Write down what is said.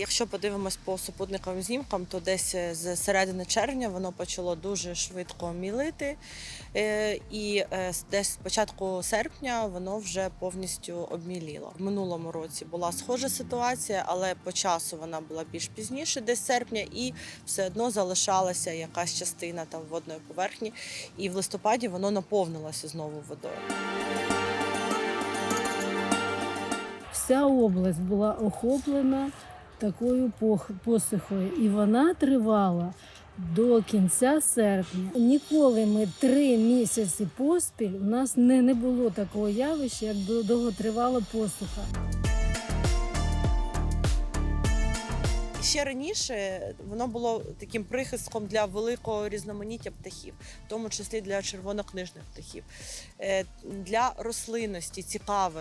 Якщо подивимось по супутниковим знімкам, то десь е, з середини червня воно почало дуже швидко мілити, Е, і е, десь з початку серпня воно вже повністю обміліло. В минулому році була схожа ситуація, але по часу вона була більш пізніше, десь серпня, і все одно залишалася якась частина там водної поверхні. І в листопаді воно наповнилося знову водою. Вся область була охоплена такою посухою, і вона тривала до кінця серпня. Ніколи ми три місяці поспіль у нас не, не було такого явища, як до- довготривала посуха. Ще раніше воно було таким прихистком для великого різноманіття птахів, в тому числі для червонокнижних птахів, Е, для рослинності цікаве.